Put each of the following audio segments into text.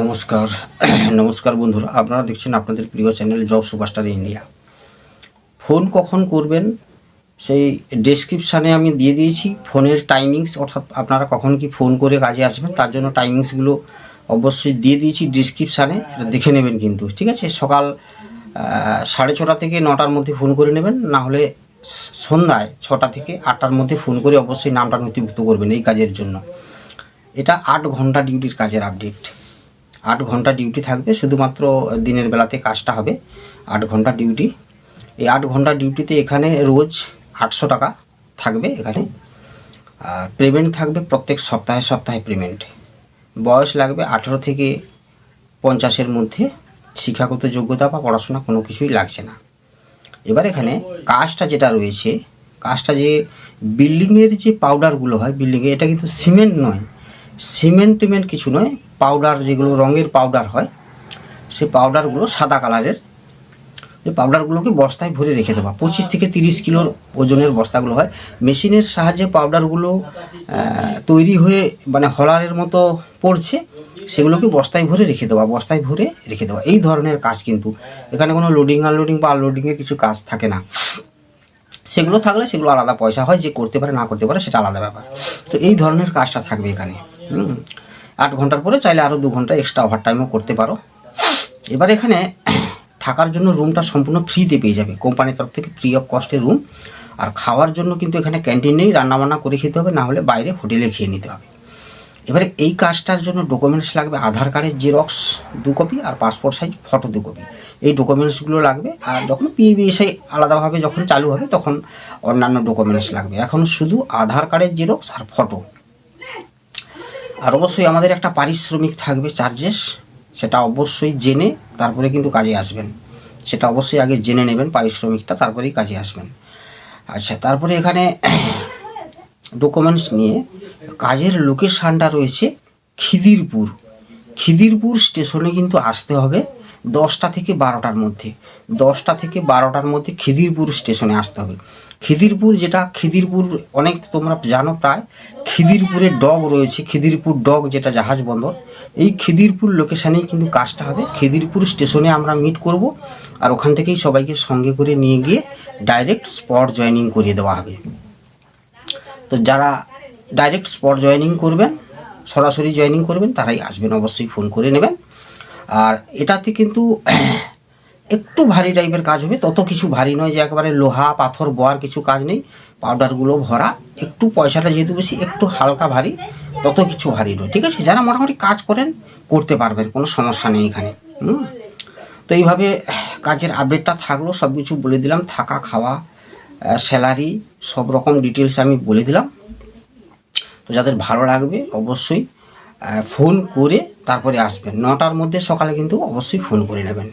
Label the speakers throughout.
Speaker 1: নমস্কার নমস্কার বন্ধুরা। আপনারা দেখছেন আপনাদের প্রিয় channel job superstar India. Phone কখন করবেন? সেই ডেসক্রিপশানে আমি দিয়ে দিয়েছি। ফোনের টাইমিংস অর্থাৎ আপনারা কখন কি ফোন করে কাজে আসবেন, তার জন্য টাইমিংসগুলো অবশ্যই দিয়ে দিয়েছি ডিসক্রিপশানে দেখে নেবেন কিন্তু, ঠিক আছে? সকাল সাড়ে ছটা থেকে নটার মধ্যে ফোন করে নেবেন। না হলে সন্ধ্যায় ছটা থেকে আটটার মধ্যে ফোন করে অবশ্যই নামটা নথিভুক্ত করবেন এই কাজের জন্য। এটা আট ঘণ্টা ডিউটির কাজের আপডেট আট ঘণ্টা ডিউটি থাকবে, শুধুমাত্র দিনের বেলাতে কাজটা হবে, আট ঘণ্টা ডিউটি। এই আট ঘণ্টা ডিউটিতে এখানে রোজ আটশো টাকা থাকবে এখানে। আর পেমেন্ট থাকবে প্রত্যেক সপ্তাহে সপ্তাহে পেমেন্ট বয়স লাগবে আঠেরো থেকে পঞ্চাশের মধ্যে। শিক্ষাগত যোগ্যতা বা পড়াশোনা কোনো কিছুই লাগছে না। এবার এখানে কাজটা যেটা রয়েছে, কাজটা যে বিল্ডিংয়ের যে পাউডারগুলো হয় বিল্ডিংয়ে এটা কিন্তু সিমেন্ট নয়। সিমেন্ট টিমেন্ট কিছু নয় পাউডার যেগুলো, রঙের পাউডার হয়, সেই পাউডারগুলো সাদা কালারের এই পাউডারগুলোকে বস্তায় ভরে রেখে দেওয়া। পঁচিশ থেকে তিরিশ কিলোর ওজনের বস্তাগুলো হয়। মেশিনের সাহায্যে পাউডারগুলো তৈরি হয়ে মানে হলারের মতো পড়ছে, সেগুলোকে বস্তায় ভরে রেখে দেওয়া, বস্তায় ভরে রেখে দেওয়া। এই ধরনের কাজ কিন্তু। এখানে কোনো লোডিং আনলোডিং বা আনলোডিংয়ের কিছু কাজ থাকে না। সেগুলো থাকলে সেগুলো আলাদা পয়সা হয়, যে করতে পারে, না করতে পারে, সেটা আলাদা ব্যাপার। তো এই ধরনের কাজটা থাকবে এখানে। হুম। আট ঘণ্টার পরে চাইলে আরও দু ঘণ্টা এক্সট্রা ওভার টাইমও করতে পারো। এবার এখানে থাকার জন্য রুমটা সম্পূর্ণ ফ্রিতে পেয়ে যাবে। কোম্পানির তরফ থেকে ফ্রি অফ কস্টের রুম আর খাওয়ার জন্য কিন্তু এখানে ক্যান্টিন নেই, রান্নাবান্না করে খেতে হবে, না হলে বাইরে হোটেলে খেয়ে নিতে হবে। এবারে এই কাজটার জন্য ডকুমেন্টস লাগবে আধার কার্ডের জেরক্স দু কপি আর পাসপোর্ট সাইজ ফটো দু কপি এই ডকুমেন্টসগুলো লাগবে আর যখন পিবিএসআই আলাদাভাবে যখন চালু হবে তখন অন্যান্য ডকুমেন্টস লাগবে। এখন শুধু আধার কার্ডের জেরক্স আর ফটো আর অবশ্যই আমাদের একটা পারিশ্রমিক থাকবে চার্জেস সেটা অবশ্যই জেনে তারপরে কিন্তু কাজে আসবেন। সেটা অবশ্যই আগে জেনে নেবেন পারিশ্রমিকটা, তারপরেই কাজে আসবেন। আচ্ছা তারপরে এখানে ডকুমেন্টস নিয়ে কাজের লোকেশানটা রয়েছে খিদিরপুর। খিদিরপুর স্টেশনে কিন্তু আসতে হবে দশটা থেকে বারোটার মধ্যে। দশটা থেকে বারোটার মধ্যে খিদিরপুর স্টেশনে আসতে হবে। খিদিরপুর যেটা, খিদিরপুর অনেক তোমরা জানো প্রায়, খিদিরপুরে ডগ রয়েছে, খিদিরপুর ডগ যেটা জাহাজ বন্দর। এই খিদিরপুর লোকেশানেই কিন্তু কাজটা হবে। খিদিরপুর স্টেশনে আমরা মিট করব আর ওখান থেকেই সবাইকে সঙ্গে করে নিয়ে গিয়ে ডাইরেক্ট স্পট জয়েনিং করিয়ে দেওয়া হবে। তো যারা ডাইরেক্ট স্পট জয়েনিং করবেন সরাসরি জয়েনিং করবেন, তারাই আসবেন, অবশ্যই ফোন করে নেবেন। আর এটাতে কিন্তু একটু ভারী টাইপের কাজ হবে, তত কিছু ভারী নয় যে একেবারে লোহা, পাথর, বয়ার কিছু কাজ নেই পাউডারগুলো ভরা, একটু পয়সাটা যেহেতু বেশি, একটু হালকা ভারী, তত কিছু ভারী নয়, ঠিক আছে? যারা মোটামুটি কাজ করেন, করতে পারবেন, কোনো সমস্যা নেই এখানে, হুম? তো এইভাবে কাজের আপডেটটা থাকল সব কিছু বলে দিলাম, থাকা, খাওয়া স্যালারি সব রকম ডিটেলস আমি বলে দিলাম। তো যাদের ভালো লাগবে অবশ্যই ফোন করে তারপরে আসবেন। নটার মধ্যে সকালে কিন্তু অবশ্যই ফোন করে নেবেন।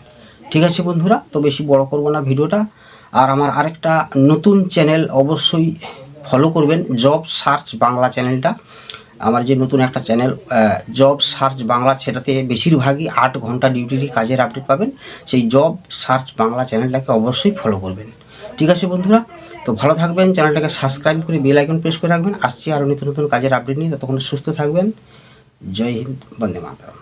Speaker 1: ঠিক আছে বন্ধুরা? তো বেশি বড় করব না ভিডিওটা। আর আমার আরেকটা নতুন চ্যানেল অবশ্যই ফলো করবেন জব সার্চ বাংলা চ্যানেলটা আমার যে নতুন একটা চ্যানেল জব সার্চ বাংলা সেটাতে বেশিরভাগই আট ঘণ্টা ডিউটিরই কাজের আপডেট পাবেন। সেই জব সার্চ বাংলা চ্যানেলটাকে অবশ্যই ফলো করবেন। ঠিক আছে বন্ধুরা? তো ভালো থাকবেন, চ্যানেলটাকে সাবস্ক্রাইব করে বেল আইকন প্রেস করে রাখবেন। আসছি আরও নিত্য নতুন কাজের আপডেট নিয়ে, ততক্ষণ সুস্থ থাকবেন। জয় হিন্দ, বন্দে মাতরম।